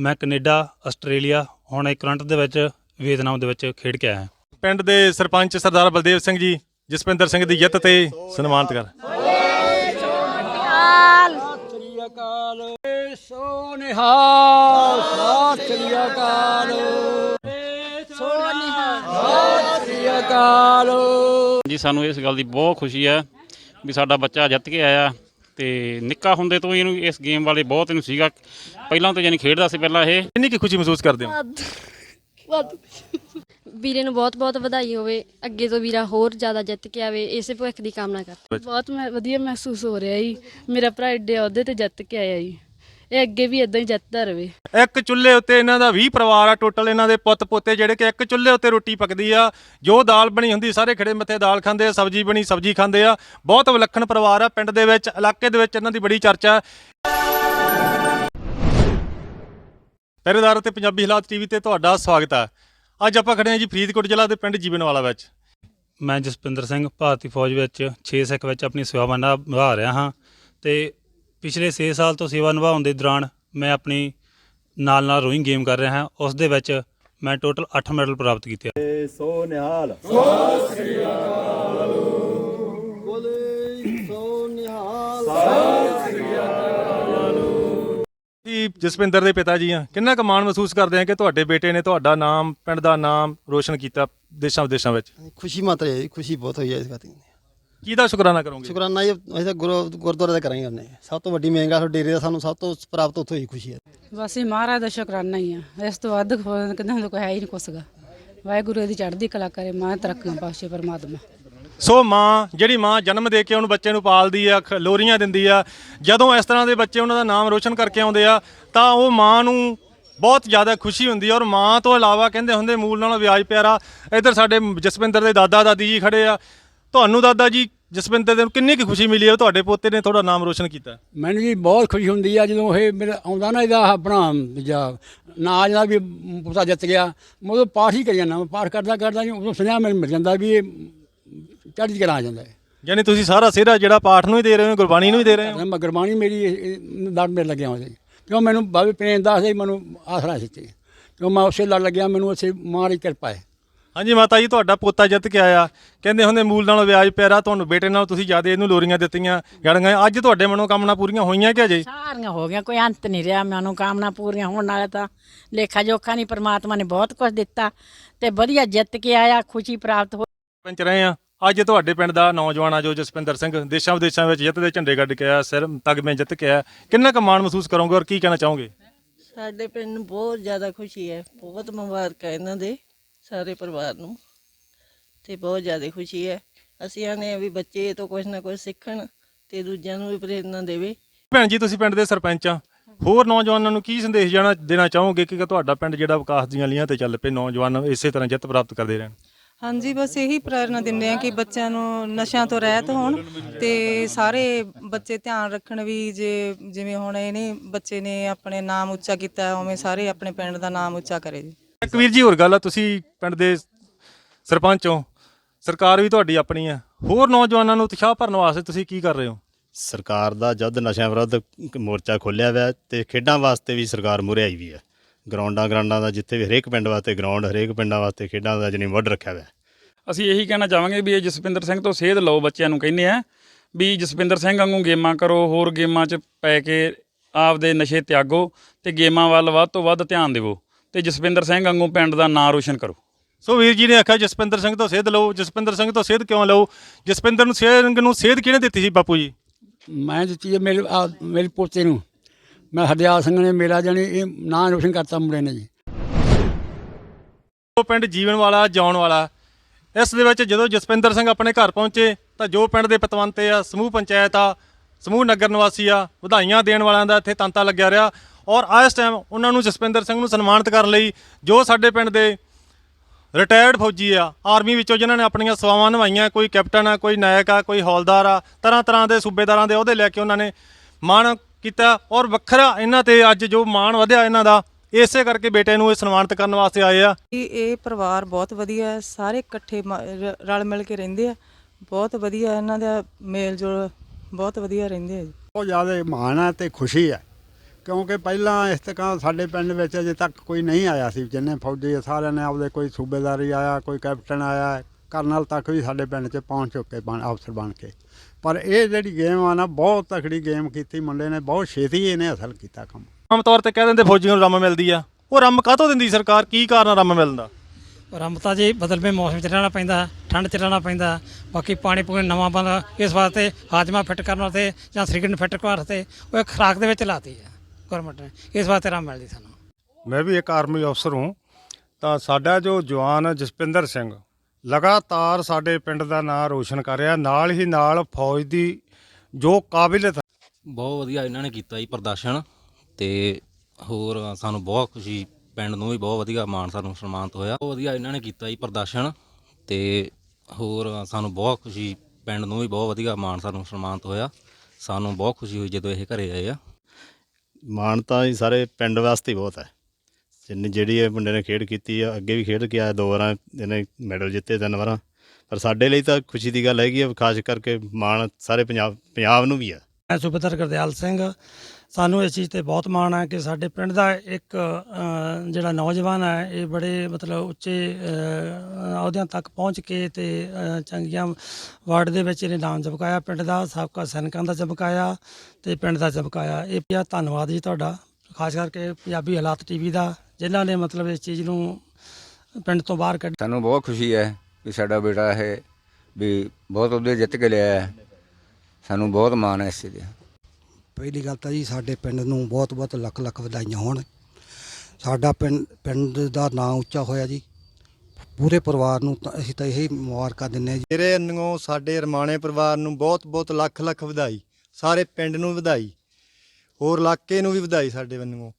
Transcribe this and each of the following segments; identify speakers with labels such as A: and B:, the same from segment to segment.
A: ਮੈਂ Canada Australia ਹੁਣ ਇਹ ਕਰੰਟ ਦੇ ਵਿੱਚ ਵੀਅਤਨਾਮ ਦੇ ਵਿੱਚ ਖੇਡ ਕੇ ਆਇਆ ਹਾਂ।
B: ਪਿੰਡ ਦੇ ਸਰਪੰਚ ਸਰਦਾਰ ਬਲਦੇਵ ਸਿੰਘ ਜੀ ਜਸਪਿੰਦਰ ਸਿੰਘ ਦੀ ਜਿੱਤ ਤੇ ਸਨਮਾਨਿਤ ਕਰ।
C: ਅਕਾਲ। ਅਕਾਲ ਸ੍ਰੀ ਅਕਾਲ।
D: ਜੀ ਸਾਨੂੰ ਇਸ ਗੱਲ ਦੀ ਬਹੁਤ ਖੁਸ਼ੀ ਹੈ ਵੀ ਸਾਡਾ ਬੱਚਾ ਜਿੱਤ ਕੇ ਆਇਆ। ਤੇ ਨਿੱਕਾ ਹੁੰਦੇ ਤੋਂ ਹੀ ਇਹਨੂੰ ਇਸ ਗੇਮ ਵਾਲੇ ਬਹੁਤ ਇਹਨੂੰ ਸੀਗਾ। ਪਹਿਲਾਂ ਤੋਂ ਜਾਨੀ ਖੇਡਦਾ ਸੀ ਪਹਿਲਾਂ ਇਹ।
B: ਕਿੰਨੀ ਕੀ ਖੁਸ਼ੀ ਮਹਿਸੂਸ ਕਰਦੇ ਹੋ?
E: ਵੀਰੇ ਨੂੰ ਬਹੁਤ ਬਹੁਤ ਵਧਾਈ ਹੋਵੇ ਅੱਗੇ ਤੋਂ ਵੀਰਾ ਹੋਰ ਜ਼ਿਆਦਾ ਜਿੱਤ ਕੇ ਆਵੇ ਇਸੇ ਭਵਿੱਖ ਦੀ ਕਾਮਨਾ ਕਰ
F: ਬਹੁਤ ਮੈਂ ਵਧੀਆ ਮਹਿਸੂਸ ਹੋ ਰਿਹਾ ਜੀ। ਮੇਰਾ ਭਰਾ ਏਡੇ ਅਹੁਦੇ ਤੇ ਜਿੱਤ ਕੇ ਆਇਆ ਜੀ। ਇਹ ਅੱਗੇ ਵੀ ਇਦਾਂ ਹੀ ਜਿੱਤਦਾ ਰਵੇ।
B: ਇੱਕ ਚੁੱਲ੍ਹੇ ਉੱਤੇ ਇਹਨਾਂ ਦਾ 20 ਪਰਿਵਾਰ ਆ ਟੋਟਲ ਇਹਨਾਂ ਦੇ ਪੁੱਤ ਪੋਤੇ ਜਿਹੜੇ ਕਿ ਇੱਕ ਚੁੱਲ੍ਹੇ ਉੱਤੇ ਰੋਟੀ ਪੱਕਦੀ ਆ। ਜੋ ਦਾਲ ਬਣੀ ਹੁੰਦੀ ਸਾਰੇ ਖੜੇ ਮੱਥੇ ਦਾਲ ਖਾਂਦੇ ਆ ਸਬਜ਼ੀ ਬਣੀ ਸਬਜ਼ੀ ਖਾਂਦੇ ਆ। ਬਹੁਤ ਵਿਲੱਖਣ ਪਰਿਵਾਰ ਆ ਪਿੰਡ ਦੇ ਵਿੱਚ ਇਲਾਕੇ ਦੇ ਵਿੱਚ ਇਹਨਾਂ ਦੀ ਬੜੀ ਚਰਚਾ ਪਹਿਰੇਦਾਰ ਤੇ ਪੰਜਾਬੀ ਹਾਲਾਤ ਟੀਵੀ ਤੇ ਤੁਹਾਡਾ ਸਵਾਗਤ ਹੈ ਅੱਜ ਆਪਾਂ ਖੜੇ ਹਾਂ ਜੀ ਫਰੀਦਕੋਟ ਜ਼ਿਲ੍ਹਾ ਦੇ ਪਿੰਡ ਜੀਵਨਵਾਲਾ ਵਿੱਚ।
A: ਮੈਂ ਜਸਪਿੰਦਰ ਸਿੰਘ ਭਾਰਤੀ ਫੌਜ ਵਿੱਚ 6 ਸਿੱਖ ਵਿੱਚ ਆਪਣੀ ਸੇਵਾ ਨਿਭਾ ਨਿਭਾ ਰਿਹਾ ਹਾਂ। ਤੇ ਪਿਛਲੇ 6 ਸਾਲ ਤੋਂ ਸੇਵਾ ਨਿਭਾਉਣ ਦੇ ਦੌਰਾਨ ਮੈਂ ਆਪਣੀ ਨਾਲ ਨਾਲ ਰੋਇੰਗ ਗੇਮ ਕਰ ਰਿਹਾ ਹਾਂ। ਉਸ ਦੇ ਵਿੱਚ ਮੈਂ ਟੋਟਲ 8 ਮੈਡਲ ਪ੍ਰਾਪਤ ਕੀਤੇ ਆ।
B: ਜੀ ਜਸਪਿੰਦਰ ਦੇ ਪਿਤਾ ਜੀ ਆ। ਕਿੰਨਾ ਕੁ ਮਾਣ ਮਹਿਸੂਸ ਕਰਦੇ ਆ ਕਿ ਤੁਹਾਡੇ ਬੇਟੇ ਨੇ ਤੁਹਾਡਾ ਨਾਮ ਪਿੰਡ ਦਾ ਨਾਮ ਰੋਸ਼ਨ ਕੀਤਾ ਦੇਸ਼ਾਂ ਵਿਦੇਸ਼ਾਂ ਵਿੱਚ?
G: ਖੁਸ਼ੀ ਮਾਤਰ ਹੈ ਜੀ, ਖੁਸ਼ੀ ਬਹੁਤ ਹੋਈ ਹੈ ਇਸ ਗੱਲ ਦੀ।
B: ਕਿਹਦਾ ਸ਼ੁਕਰਾਨਾ ਕਰੋਗੇ?
G: ਸ਼ੁਕਰਾਨਾ ਜੀ ਅਸੀਂ ਤਾਂ ਗੁਰੂ ਗੁਰਦੁਆਰੇ ਦਾ ਕਰਾਂਗੇ ਉਹਨੇ। ਸਭ ਤੋਂ ਵੱਡੀ ਮਹਿੰਗਾ ਸਾਡੇ ਡੇਰੇ ਦਾ ਸਾਨੂੰ ਸਭ ਤੋਂ ਪ੍ਰਾਪਤ ਉੱਥੋਂ ਹੀ ਖੁਸ਼ੀ ਹੈ।
F: ਬਸ ਇਹ ਮਹਾਰਾਜ ਦਾ ਸ਼ੁਕਰਾਨਾ ਹੀ ਆ। ਇਸ ਤੋਂ ਵੱਧ ਕਿਦਾਂ ਕੋਈ ਹੈ ਹੀ ਨਹੀਂ ਕੁਛਗਾ ਵਾਹਿਗੁਰੂ ਦੀ ਚੜ੍ਹਦੀ ਕਲਾ ਕਰੇ ਮਾਂ ਤਰੱਕੀਆਂ ਪਾਸ਼ੇ ਪਰਮਾਤਮਾ।
B: ਸੋ ਮਾਂ ਜਿਹੜੀ ਮਾਂ ਜਨਮ ਦੇ ਕੇ ਉਹਨੂੰ ਬੱਚੇ ਨੂੰ ਪਾਲਦੀ ਆ ਲੋਰੀਆਂ ਦਿੰਦੀ ਆ ਜਦੋਂ ਇਸ ਤਰ੍ਹਾਂ ਦੇ ਬੱਚੇ ਉਹਨਾਂ ਦਾ ਨਾਮ ਰੋਸ਼ਨ ਕਰਕੇ ਆਉਂਦੇ ਆ ਤਾਂ ਉਹ ਮਾਂ ਨੂੰ ਬਹੁਤ ਜ਼ਿਆਦਾ ਖੁਸ਼ੀ ਹੁੰਦੀ ਆ। ਔਰ ਮਾਂ ਤੋਂ ਇਲਾਵਾ ਕਹਿੰਦੇ ਹੁੰਦੇ ਮੂਲ ਨਾਲੋਂ ਵਿਆਜ ਪਿਆਰਾ। ਇੱਧਰ ਸਾਡੇ ਜਸਵਿੰਦਰ ਦੇ ਦਾਦਾ ਦਾਦੀ ਜੀ ਖੜੇ ਆ। ਤੁਹਾਨੂੰ ਦਾਦਾ ਜੀ ਜਸਵਿੰਦਰ ਦੇ ਨੂੰ ਕਿੰਨੀ ਕੁ ਖੁਸ਼ੀ ਮਿਲੀ ਆ ਤੁਹਾਡੇ ਪੋਤੇ ਨੇ ਤੁਹਾਡਾ ਨਾਮ ਰੋਸ਼ਨ ਕੀਤਾ।
C: ਮੈਨੂੰ ਜੀ ਬਹੁਤ ਖੁਸ਼ੀ ਹੁੰਦੀ ਆ ਜਦੋਂ ਇਹ ਮੇਰਾ ਆਉਂਦਾ ਨਾ ਇਹਦਾ ਆਪਣਾ ਜਾਂ ਨਾ ਜਿਹੜਾ ਵੀ ਪੁੱਤਾ ਜਿੱਤ ਗਿਆ। ਮੈਂ ਉਦੋਂ ਪਾਠ ਹੀ ਕਰੀ ਜਾਂਦਾ ਮੈਂ ਪਾਠ ਕਰਦਾ ਕਰਦਾ ਜੀ ਉਦੋਂ ਸੁਨੇਹਾ ਮੈਨੂੰ ਮਿਲ ਜਾਂਦਾ ਵੀ ਇਹ ਚੜ੍ਹਦੀ ਕਲਾ ਆ ਜਾਂਦਾ ਹੈ।
B: ਯਾਨੀ ਤੁਸੀਂ ਸਾਰਾ ਸਿਹਰਾ ਜਿਹੜਾ ਪਾਠ ਨੂੰ ਹੀ ਦੇ ਰਹੇ ਹੋ ਗੁਰਬਾਣੀ ਨੂੰ ਹੀ ਦੇ ਰਹੇ ਹੋ?
C: ਮੈਂ ਗੁਰਬਾਣੀ ਮੇਰੀ ਲੜ ਮੇਰੇ ਲੱਗਿਆ ਹੋਇਆ ਸੀ। ਕਿਉਂ ਮੈਨੂੰ ਬਾਬੇ ਪ੍ਰੇਮ ਦਾਸ ਜੀ ਮੈਨੂੰ ਆਸਰਾ ਸੀ ਤੇ ਕਿਉਂ ਮੈਂ ਉਸੇ ਲੜ ਲੱਗਿਆ ਮੈਨੂੰ ਉਸੇ ਮਾਂ ਦੀ ਕਿਰਪਾ ਹੈ।
B: ਹਾਂਜੀ ਮਾਤਾ ਜੀ ਤੁਹਾਡਾ ਪੋਤਾ ਜਿੱਤ ਕੇ ਆਇਆ। ਕਹਿੰਦੇ ਹੁੰਦੇ ਮੂਲ ਨਾਲੋਂ ਵਿਆਜ ਪਿਆਰਾ ਤੁਹਾਨੂੰ ਬੇਟੇ ਨਾਲ ਤੁਸੀਂ ਜ਼ਿਆਦਾ ਇਹਨੂੰ ਲੋਰੀਆਂ ਦਿੱਤੀਆਂ ਗੜੀਆਂ ਅੱਜ ਤੁਹਾਡੇ ਮਨੋਂ ਕਾਮਨਾ ਪੂਰੀਆਂ ਹੋਈਆਂ ਕਿ ਅਜੇ
H: ਸਾਰੀਆਂ ਹੋ ਗਈਆਂ ਕੋਈ ਅੰਤ ਨਹੀਂ ਰਿਹਾ ਮੈਨੂੰ ਕਾਮਨਾ ਪੂਰੀਆਂ ਹੋਣ ਨਾਲ ਤਾਂ। ਲੇਖਾ ਜੋਖਾ ਨਹੀਂ ਪ੍ਰਮਾਤਮਾ ਨੇ ਬਹੁਤ ਕੁਝ ਦਿੱਤਾ ਤੇ ਵਧੀਆ ਜਿੱਤ ਕੇ ਆਇਆ ਖੁਸ਼ੀ ਪ੍ਰਾਪਤ ਹੋ
B: ਪੰਚ ਰਹੇ ਆ ਅੱਜ ਤੁਹਾਡੇ ਪਿੰਡ ਦਾ ਨੌਜਵਾਨ ਆ ਜੋ ਜਸਪਿੰਦਰ ਸਿੰਘ ਦੇਸ਼ਾਂ ਵਿਦੇਸ਼ਾਂ ਵਿੱਚ ਜਿੱਤ ਦੇ ਝੰਡੇ ਗੱਡ ਕੇ ਆਇਆ ਸਿਰ ਤਗਮੇ ਜਿੱਤ ਕੇ ਆਇਆ। ਕਿੰਨਾ ਕੁ ਮਾਣ ਮਹਿਸੂਸ ਕਰੋਗੇ ਔਰ ਕੀ ਕਹਿਣਾ ਚਾਹੋਗੇ?
I: ਸਾਡੇ ਪਿੰਡ ਨੂੰ ਬਹੁਤ ਜ਼ਿਆਦਾ ਖੁਸ਼ੀ ਹੈ ਬਹੁਤ ਮੁਬਾਰਕਾਂ ਇਹਨਾਂ ਦੇ। ਸਾਰੇ ਪਰਿਵਾਰ ਨੂੰ। ਤੇ ਬਹੁਤ ਜ਼ਿਆਦਾ ਖੁਸ਼ੀ ਹੈ। ਅਸੀਂ ਆਨੇ ਆ ਵੀ ਬੱਚੇ ਇਹ ਤੋਂ ਕੁਝ ਨਾ ਕੁਝ ਸਿੱਖਣ ਤੇ ਦੂਜਿਆਂ ਨੂੰ ਵੀ ਪ੍ਰੇਰਨਾ ਦੇਵੇ।
B: ਭੈਣ ਜੀ ਤੁਸੀਂ ਪਿੰਡ ਦੇ ਸਰਪੰਚ ਆ। ਹੋਰ ਨੌਜਵਾਨਾਂ ਨੂੰ ਕੀ ਸੰਦੇਸ਼ ਜਾਣਾ ਦੇਣਾ ਚਾਹੋਗੇ ਕਿ ਤੁਹਾਡਾ ਪਿੰਡ ਜਿਹੜਾ ਵਿਕਾਸ ਦੀਆਂ ਲੀਹਾਂ ਤੇ ਚੱਲ ਪਏ ਨੌਜਵਾਨ ਇਸੇ ਤਰ੍ਹਾਂ ਜਿੱਤ ਪ੍ਰਾਪਤ ਕਰਦੇ ਰਹਿਣ?
J: ਹਾਂਜੀ ਬਸ ਇਹੀ ਪ੍ਰੇਰਨਾ ਦਿੰਦੇ ਆ ਕਿ ਬੱਚਿਆਂ ਨੂੰ ਨਸ਼ਿਆਂ ਤੋਂ ਰਹਿਤ ਹੋਣ ਤੇ ਸਾਰੇ ਬੱਚੇ ਧਿਆਨ ਰੱਖਣ ਵੀ ਜੇ ਜਿਵੇਂ ਹੁਣ ਇਹਨੇ ਬੱਚੇ ਨੇ ਆਪਣੇ ਨਾਮ ਉੱਚਾ ਕੀਤਾ ਉਵੇਂ ਸਾਰੇ ਆਪਣੇ ਪਿੰਡ ਦਾ ਨਾਮ ਉੱਚਾ ਕਰੇ ਜੀ।
B: ਇੱਕ ਵੀਰ ਜੀ ਹੋਰ ਗੱਲ ਆ ਤੁਸੀਂ ਪਿੰਡ ਦੇ ਸਰਪੰਚ ਹੋ। ਸਰਕਾਰ ਵੀ ਤੁਹਾਡੀ ਆਪਣੀ ਆ। ਹੋਰ ਨੌਜਵਾਨਾਂ ਨੂੰ ਉਤਸ਼ਾਹ ਭਰਨ ਵਾਸਤੇ ਤੁਸੀਂ ਕੀ ਕਰ ਰਹੇ ਹੋ?
K: ਸਰਕਾਰ ਦਾ ਜਦ ਨਸ਼ਿਆਂ ਵਿਰੁੱਧ ਮੋਰਚਾ ਖੋਲਿਆ ਹੋਇਆ ਤੇ ਖੇਡਾਂ ਵਾਸਤੇ ਵੀ ਸਰਕਾਰ ਮੂਹਰੇ ਆਈ ਵੀ ਹੈ ਗਰਾਊਂਡਾਂ ਗਰਾਊਂਡਾਂ ਦਾ ਜਿੱਥੇ ਵੀ ਹਰੇਕ ਪਿੰਡ ਵਾਸਤੇ ਗਰਾਊਂਡ ਹਰੇਕ ਪਿੰਡਾਂ ਵਾਸਤੇ ਖੇਡਾਂ ਦਾ ਜਨੀ ਮੁੱਢ ਰੱਖਿਆ ਹੋਇਆ
D: ਅਸੀਂ ਇਹੀ ਕਹਿਣਾ ਚਾਹਾਂਗੇ ਵੀ ਇਹ ਜਸਪਿੰਦਰ ਸਿੰਘ ਤੋਂ ਸੇਧ ਲਓ ਬੱਚਿਆਂ ਨੂੰ ਕਹਿੰਦੇ ਆ ਵੀ ਜਸਪਿੰਦਰ ਸਿੰਘ ਵਾਂਗੂ ਗੇਮਾਂ ਕਰੋ ਹੋਰ ਗੇਮਾਂ 'ਚ ਪੈ ਕੇ ਆਪਦੇ ਨਸ਼ੇ ਤਿਆਗੋ ਤੇ ਗੇਮਾਂ ਵੱਲ ਵੱਧ ਤੋਂ ਵੱਧ ਧਿਆਨ ਦਿਵੋ। ਤੇ ਜਸਪਿੰਦਰ ਸਿੰਘ ਵਾਂਗੂ ਪਿੰਡ ਦਾ ਨਾਂ ਰੋਸ਼ਨ ਕਰੋ।
B: ਸੋ ਵੀਰ ਜੀ ਨੇ ਆਖਿਆ ਜਸਪਿੰਦਰ ਸਿੰਘ ਤੋਂ ਸੇਧ ਲਓ ਜਸਪਿੰਦਰ ਸਿੰਘ ਤੋਂ ਸੇਧ ਕਿਉਂ ਲਓ? ਜਸਪਿੰਦਰ ਨੂੰ ਸਿੰਘ ਨੂੰ ਸੇਧ ਕਿਹਨੇ ਦਿੱਤੀ ਸੀ ਬਾਪੂ ਜੀ?
C: ਮੈਂ ਦਿੱਤੀ ਹੈ ਮੇਰੇ ਆ ਮੇਰੇ ਪੋਤੇ ਨੂੰ। ਮੈਂ ਹਰਦਿਆਲ ਸਿੰਘ ਨੇ ਮੇਰਾ ਜਾਣੀ ਇਹ ਨਾਂ ਰੋਸ਼ਨ ਕਰਤਾ ਮੁੰਡੇ ਨੇ ਜੀ।
B: ਉਹ ਪਿੰਡ ਜੀਵਨ ਵਾਲਾ ਜਾਣ ਵਾਲਾ। ਇਸ ਦੇ ਵਿੱਚ ਜਦੋਂ ਜਸਪਿੰਦਰ ਸਿੰਘ ਆਪਣੇ ਘਰ ਪਹੁੰਚੇ ਤਾਂ ਜੋ ਪਿੰਡ ਦੇ ਪਤਵੰਤੇ ਆ ਸਮੂਹ ਪੰਚਾਇਤ ਆ ਸਮੂਹ ਨਗਰ ਨਿਵਾਸੀ ਆ ਵਧਾਈਆਂ ਦੇਣ ਵਾਲਿਆਂ ਦਾ ਇੱਥੇ ਤਾਂਤਾ ਲੱਗਿਆ ਰਿਹਾ। ਔਰ ਆ ਇਸ ਟਾਈਮ ਉਹਨਾਂ ਨੂੰ ਜਸਪਿੰਦਰ ਸਿੰਘ ਨੂੰ ਸਨਮਾਨਿਤ ਕਰਨ ਲਈ ਜੋ ਸਾਡੇ ਪਿੰਡ ਦੇ ਰਿਟਾਇਰਡ ਫੌਜੀ ਆ ਆਰਮੀ ਵਿੱਚੋਂ ਜਿਨ੍ਹਾਂ ਨੇ ਆਪਣੀਆਂ ਸੇਵਾਵਾਂ ਨਿਭਾਈਆਂ ਕੋਈ ਕੈਪਟਨ ਆ ਕੋਈ ਨਾਇਕ ਆ ਕੋਈ ਹੌਲਦਾਰ ਆ ਤਰ੍ਹਾਂ ਤਰ੍ਹਾਂ ਦੇ ਸੂਬੇਦਾਰਾਂ ਦੇ ਅਹੁਦੇ ਲੈ ਕੇ ਉਹਨਾਂ ਨੇ ਮਾਣ ਕੀਤਾ ਔਰ ਵੱਖਰਾ ਇਹਨਾਂ ਤੇ ਅੱਜ ਜੋ ਮਾਣ ਵਧਿਆ ਇਹਨਾਂ ਦਾ ਇਸੇ ਕਰਕੇ ਬੇਟੇ ਨੂੰ ਇਹ ਸਨਮਾਨਿਤ ਕਰਨ ਵਾਸਤੇ ਆਏ ਆ।
J: ਇਹ ਇਹ ਪਰਿਵਾਰ ਬਹੁਤ ਵਧੀਆ ਹੈ ਸਾਰੇ ਇਕੱਠੇ ਰਲ ਮਿਲ ਕੇ ਰਹਿੰਦੇ ਆ ਬਹੁਤ ਵਧੀਆ ਇਹਨਾਂ ਦਾ ਮੇਲ ਜੋਲ ਬਹੁਤ ਵਧੀਆ ਰਹਿੰਦੇ ਆ ਜੀ।
C: ਬਹੁਤ ਜ਼ਿਆਦਾ ਮਾਣ ਹੈ ਤੇ ਖੁਸ਼ੀ ਹੈ
L: ਕਿਉਂਕਿ ਪਹਿਲਾਂ ਇਸ ਤਰ੍ਹਾਂ ਸਾਡੇ ਪਿੰਡ ਵਿੱਚ ਅਜੇ ਤੱਕ ਕੋਈ ਨਹੀਂ ਆਇਆ ਸੀ ਜਿੰਨੇ ਫੌਜੀ ਸਾਰਿਆਂ ਨੇ ਆਪਦੇ ਕੋਈ ਸੂਬੇਦਾਰੀ ਆਇਆ ਕੋਈ ਕੈਪਟਨ ਆਇਆ ਕਰਨਲ ਤੱਕ ਵੀ ਸਾਡੇ ਪਿੰਡ 'ਚ ਪਹੁੰਚ ਚੁੱਕੇ ਬਣ ਅਫਸਰ ਬਣ ਕੇ। ਪਰ ਇਹ ਜਿਹੜੀ ਗੇਮ ਆ ਨਾ ਬਹੁਤ ਤਕੜੀ ਗੇਮ ਕੀਤੀ ਮੁੰਡੇ ਨੇ ਬਹੁਤ ਛੇਤੀ ਇਹਨੇ ਹਾਸਲ ਕੀਤਾ ਕੰਮ।
B: ਆਮ ਤੌਰ ਤੇ ਕਹਿ ਦਿੰਦੇ ਫੌਜੀਆਂ ਨੂੰ ਰੰਮ ਮਿਲਦੀ ਆ। ਉਹ ਰੰਮ ਕਾਹਤੋਂ ਦਿੰਦੀ ਸਰਕਾਰ? ਕੀ ਕਾਰਨ ਰੰਮ ਮਿਲਣ ਦਾ?
M: ਰਮਤਾ ਜੀ ਬਦਲਵੇਂ ਮੌਸਮ 'ਚ ਰਹਿਣਾ ਪੈਂਦਾ ਠੰਡ 'ਚ ਰਹਿਣਾ ਪੈਂਦਾ ਬਾਕੀ ਪਾਣੀ ਪੂਣੀ ਨਵਾਂ ਬੰਦਾ ਇਸ ਵਾਸਤੇ ਹਾਜਮਾ ਫਿੱਟ ਕਰਨ ਵਾਸਤੇ ਜਾਂ ਸਰੀਰ ਨੂੰ ਫਿੱਟ ਕਰਨ ਵਾਸਤੇ ਉਹ ਇੱਕ ਖੁਰਾਕ ਦੇ ਵਿੱਚ ਲਾਤੀ ਹੈ ਗਵਰਨਮੈਂਟ ਨੇ। ਇਸ ਵਾਸਤੇ ਆਰਾਮ ਮਿਲਦੀ ਸਾਨੂੰ।
N: ਮੈਂ ਵੀ ਇੱਕ ਆਰਮੀ ਅਫਸਰ ਹੂੰ। ਤਾਂ ਸਾਡਾ ਜੋ ਜਵਾਨ ਹੈ ਜਸਪਿੰਦਰ ਸਿੰਘ ਲਗਾਤਾਰ ਸਾਡੇ ਪਿੰਡ ਦਾ ਨਾਮ ਰੋਸ਼ਨ ਕਰ ਰਿਹਾ। ਨਾਲ ਹੀ ਨਾਲ ਫੌਜ ਦੀ ਜੋ ਕਾਬਲੀਅਤ
O: ਬਹੁਤ ਵਧੀਆ ਇਹਨਾਂ ਨੇ ਕੀਤਾ ਜੀ ਪ੍ਰਦਰਸ਼ਨ ਤੇ ਹੋਰ ਸਾਨੂੰ ਬਹੁਤ ਖੁਸ਼ੀ ਪਿੰਡ ਨੂੰ ਵੀ ਬਹੁਤ ਵਧੀਆ ਮਾਣ ਸਾਨੂੰ ਸਨਮਾਨਿਤ ਹੋਇਆ। ਬਹੁਤ ਵਧੀਆ ਇਹਨਾਂ ਨੇ ਕੀਤਾ ਜੀ ਪ੍ਰਦਰਸ਼ਨ ਤੇ ਹੋਰ ਸਾਨੂੰ ਬਹੁਤ ਖੁਸ਼ੀ ਪਿੰਡ ਨੂੰ ਵੀ ਬਹੁਤ ਵਧੀਆ ਮਾਣ ਸਾਨੂੰ ਸਨਮਾਨਿਤ ਹੋਇਆ। ਸਾਨੂੰ ਬਹੁਤ ਖੁਸ਼ੀ ਹੋਈ ਜਦੋਂ ਇਹ ਘਰੇ ਆਏ ਆ।
K: ਮਾਣ ਤਾਂ ਜੀ ਸਾਰੇ ਪਿੰਡ ਵਾਸਤੇ ਹੀ ਬਹੁਤ ਹੈ। ਜਿੰਨੀ ਜਿਹੜੀ ਇਹ ਮੁੰਡੇ ਨੇ ਖੇਡ ਕੀਤੀ ਆ, ਅੱਗੇ ਵੀ ਖੇਡ ਕੇ ਆਇਆ ਦੋ ਵਾਰਾਂ, ਇਹਨੇ ਮੈਡਲ ਜਿੱਤੇ ਤਿੰਨ ਵਾਰਾਂ। ਪਰ ਸਾਡੇ ਲਈ ਤਾਂ ਖੁਸ਼ੀ ਦੀ ਗੱਲ ਹੈਗੀ ਆ, ਖਾਸ ਕਰਕੇ ਮਾਣ ਸਾਰੇ ਪੰਜਾਬ ਪੰਜਾਬ ਨੂੰ ਵੀ ਆ।
M: ਮੈਂ ਸੂਬੇਦਾਰ ਗੁਰਦਿਆਲ ਸਿੰਘ ਸਾਨੂੰ ਇਸ ਚੀਜ਼ ਤੇ ਬਹੁਤ ਮਾਣ ਹੈ ਕਿ ਸਾਡੇ ਪਿੰਡ ਦਾ ਇੱਕ ਜਿਹੜਾ ਨੌਜਵਾਨ ਹੈ ਇਹ ਬੜੇ ਮਤਲਬ ਉੱਚੇ ਅਹੁਦਿਆਂ ਤੱਕ ਪਹੁੰਚ ਕੇ ਤੇ ਚੰਗੀਆਂ ਵਾਰਡ ਦੇ ਵਿੱਚ ਇਹਨੇ ਨਾਮ ਚਮਕਾਇਆ ਪਿੰਡ ਦਾ ਸਾਬਕਾ ਸੈਨਿਕਾਂ ਦਾ ਚਮਕਾਇਆ ਤੇ ਪਿੰਡ ਦਾ ਚਮਕਾਇਆ ਇਹ ਪਿਆ ਧੰਨਵਾਦ ਜੀ ਤੁਹਾਡਾ। ਖਾਸ ਕਰਕੇ ਪੰਜਾਬੀ ਹਾਲਾਤ ਟੀਵੀ ਦਾ, ਜਿਨ੍ਹਾਂ ਨੇ ਮਤਲਬ ਇਸ ਚੀਜ਼ ਨੂੰ ਪਿੰਡ ਤੋਂ ਬਾਹਰ ਕੱਢ
P: ਸਾਨੂੰ ਬਹੁਤ ਖੁਸ਼ੀ ਹੈ ਕਿ ਸਾਡਾ ਬੇਟਾ ਇਹ ਵੀ ਬਹੁਤ ਉਹਦੇ ਜਿੱਤ ਕੇ ਲਿਆ ਹੈ। ਸਾਨੂੰ ਬਹੁਤ ਮਾਣ ਹੈ ਇਸ ਚੀਜ਼ ਦਾ।
Q: ਪਹਿਲੀ ਗੱਲ ਤਾਂ ਜੀ ਸਾਡੇ ਪਿੰਡ ਨੂੰ ਬਹੁਤ ਬਹੁਤ ਲੱਖ ਲੱਖ ਵਧਾਈਆਂ ਹੋਣ। ਸਾਡਾ ਪਿੰਡ ਪਿੰਡ ਦਾ ਨਾਂ ਉੱਚਾ ਹੋਇਆ ਜੀ। ਪੂਰੇ ਪਰਿਵਾਰ ਨੂੰ ਤਾਂ ਅਸੀਂ ਤਾਂ ਇਹੀ ਮੁਬਾਰਕਾਂ ਦਿੰਦੇ ਹਾਂ ਜੀ।
R: ਮੇਰੇ ਅੰਨੋਂ ਸਾਡੇ ਰਮਾਣੇ ਪਰਿਵਾਰ ਨੂੰ ਬਹੁਤ ਬਹੁਤ ਲੱਖ ਲੱਖ ਵਧਾਈ। ਸਾਰੇ ਪਿੰਡ ਨੂੰ ਵਧਾਈ। ਹੋਰ ਇਲਾਕੇ ਨੂੰ ਵੀ ਵਧਾਈ ਸਾਡੇ ਵੱਲੋਂ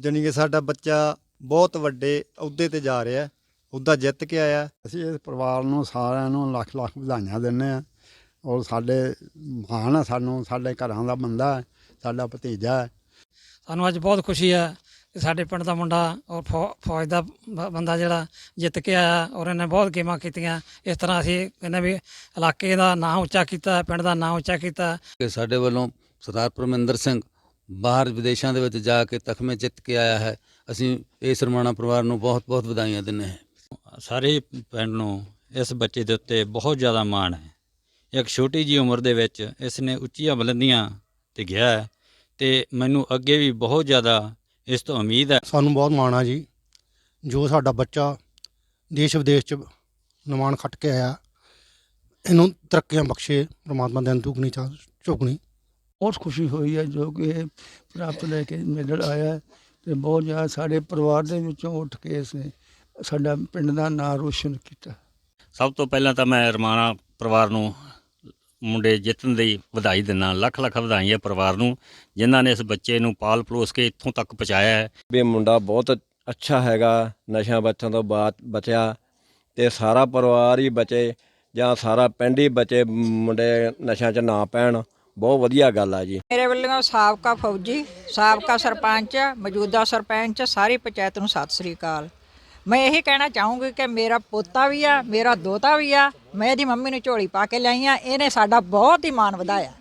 R: ਜਾਣੀ ਕਿ ਸਾਡਾ ਬੱਚਾ ਬਹੁਤ ਵੱਡੇ ਅਹੁਦੇ ਤੇ ਜਾ ਰਿਹਾ। ਉਹਦਾ ਜਿੱਤ ਕੇ ਆਇਆ।
L: ਅਸੀਂ ਇਸ ਪਰਿਵਾਰ ਨੂੰ ਸਾਰਿਆਂ ਨੂੰ ਲੱਖ ਲੱਖ ਵਧਾਈਆਂ ਦਿੰਦੇ ਆ ਔਰ ਸਾਡੇ ਮਾਣ ਆ ਸਾਨੂੰ ਸਾਡੇ ਘਰਾਂ ਦਾ ਬੰਦਾ ਹੈ ਸਾਡਾ ਭਤੀਜਾ ਹੈ।
M: ਸਾਨੂੰ ਅੱਜ ਬਹੁਤ ਖੁਸ਼ੀ ਹੈ ਕਿ ਸਾਡੇ ਪਿੰਡ ਦਾ ਮੁੰਡਾ ਔਰ ਫੌ- ਫੌਜ ਦਾ ਬ- ਬੰਦਾ ਜਿਹੜਾ ਜਿੱਤ ਕੇ ਆਇਆ ਔਰ ਇਹਨੇ ਬਹੁਤ ਗੇਮਾਂ ਕੀਤੀਆਂ। ਇਸ ਤਰ੍ਹਾਂ ਅਸੀਂ ਕਹਿੰਦੇ ਵੀ ਇਲਾਕੇ ਦਾ ਨਾਂ ਉੱਚਾ ਕੀਤਾ ਪਿੰਡ ਦਾ ਨਾਂ ਉੱਚਾ ਕੀਤਾ।
P: ਕਿ ਸਾਡੇ ਵੱਲੋਂ ਸਰਦਾਰ ਪਰਮਿੰਦਰ ਸਿੰਘ ਬਾਹਰ ਵਿਦੇਸ਼ਾਂ ਦੇ ਵਿੱਚ ਜਾ ਕੇ ਤਖਮੇ ਜਿੱਤ ਕੇ ਆਇਆ ਹੈ। ਅਸੀਂ ਇਸ ਰਮਾਣਾ ਪਰਿਵਾਰ ਨੂੰ ਬਹੁਤ ਬਹੁਤ ਵਧਾਈਆਂ ਦਿੰਦੇ ਹਾਂ।
S: ਸਾਰੇ ਪਿੰਡ ਨੂੰ ਇਸ ਬੱਚੇ ਦੇ ਉੱਤੇ ਬਹੁਤ ਜ਼ਿਆਦਾ ਮਾਣ ਹੈ। ਇੱਕ ਛੋਟੀ ਜੀ ਉਮਰ ਦੇ ਵਿੱਚ ਇਸ ਨੇ ਉੱਚੀਆਂ ਬੁਲੰਦੀਆਂ ਤੇ ਗਿਆ ਹੈ ਤੇ ਮੈਨੂੰ ਅੱਗੇ ਵੀ ਬਹੁਤ ਜ਼ਿਆਦਾ ਇਸ ਤੋਂ ਉਮੀਦ ਹੈ।
Q: ਸਾਨੂੰ ਬਹੁਤ ਮਾਣ ਆ ਜੀ। ਜੋ ਸਾਡਾ ਬੱਚਾ ਦੇਸ਼ ਵਿਦੇਸ਼ ਚ ਨਿਮਾਣ ਖੱਟ ਕੇ ਆਇਆ ਇਹਨੂੰ ਤਰੱਕੀਆਂ ਬਖਸ਼ੇ ਪ੍ਰਮਾਤਮਾ ਦਿਨ ਦੁਗਣੀ ਚਾ ਚੁਗਣੀ
L: ਬਹੁਤ ਖੁਸ਼ੀ ਹੋਈ ਹੈ ਜੋ ਕਿ ਪ੍ਰਾਪਤ ਲੈ ਕੇ ਮੈਡਲ ਆਇਆ ਹੈ ਤੇ ਬਹੁਤ ਜ਼ਿਆਦਾ ਸਾਡੇ ਪਰਿਵਾਰ ਦੇ ਵਿੱਚੋਂ ਉੱਠ ਕੇ ਇਸਨੇ ਸਾਡਾ ਪਿੰਡ ਦਾ ਨਾਂ ਰੋਸ਼ਨ ਕੀਤਾ।
S: ਸਭ ਤੋਂ ਪਹਿਲਾਂ ਤਾਂ ਮੈਂ ਰਮਾਣਾ ਪਰਿਵਾਰ ਨੂੰ ਮੁੰਡੇ ਜਿੱਤਣ ਦੀ ਵਧਾਈ ਦਿੰਦਾ ਲੱਖ ਲੱਖ ਵਧਾਈਆਂ ਪਰਿਵਾਰ ਨੂੰ ਜਿਨ੍ਹਾਂ ਨੇ ਇਸ ਬੱਚੇ ਨੂੰ ਪਾਲ ਪਲੋਸ ਕੇ ਇੱਥੋਂ ਤੱਕ ਪਹੁੰਚਾਇਆ ਹੈ।
R: ਵੀ ਮੁੰਡਾ ਬਹੁਤ ਅੱਛਾ ਹੈਗਾ ਨਸ਼ਿਆਂ ਬੱਚਿਆਂ ਤੋਂ ਬਾਅਦ ਬਚਿਆ ਤੇ ਸਾਰਾ ਪਰਿਵਾਰ ਹੀ ਬਚੇ ਜਾਂ ਸਾਰਾ ਪਿੰਡ ਹੀ ਬਚੇ ਮੁੰਡੇ ਨਸ਼ਿਆਂ 'ਚ ਨਾ ਪੈਣ ਬਹੁਤ ਵਧੀਆ ਗੱਲ ਆ ਜੀ।
H: ਮੇਰੇ ਵੱਲੋਂ ਸਾਬਕਾ ਫੌਜੀ ਸਾਬਕਾ ਸਰਪੰਚ ਮੌਜੂਦਾ ਸਰਪੰਚ ਸਾਰੀ ਪੰਚਾਇਤ ਨੂੰ ਸਤਿ ਸ੍ਰੀ ਅਕਾਲ। ਮੈਂ ਇਹੀ ਕਹਿਣਾ ਚਾਹੂੰਗੀ ਕਿ ਮੇਰਾ ਪੋਤਾ ਵੀ ਆ, ਮੇਰਾ ਦੋਤਾ ਵੀ ਆ, ਮੈਂ ਇਹਦੀ ਮੰਮੀ ਨੂੰ ਝੋਲੀ ਪਾ ਕੇ ਲਿਆਈ ਆ, ਇਹਨੇ ਸਾਡਾ ਬਹੁਤ ਹੀ ਮਾਣ ਵਧਾਇਆ।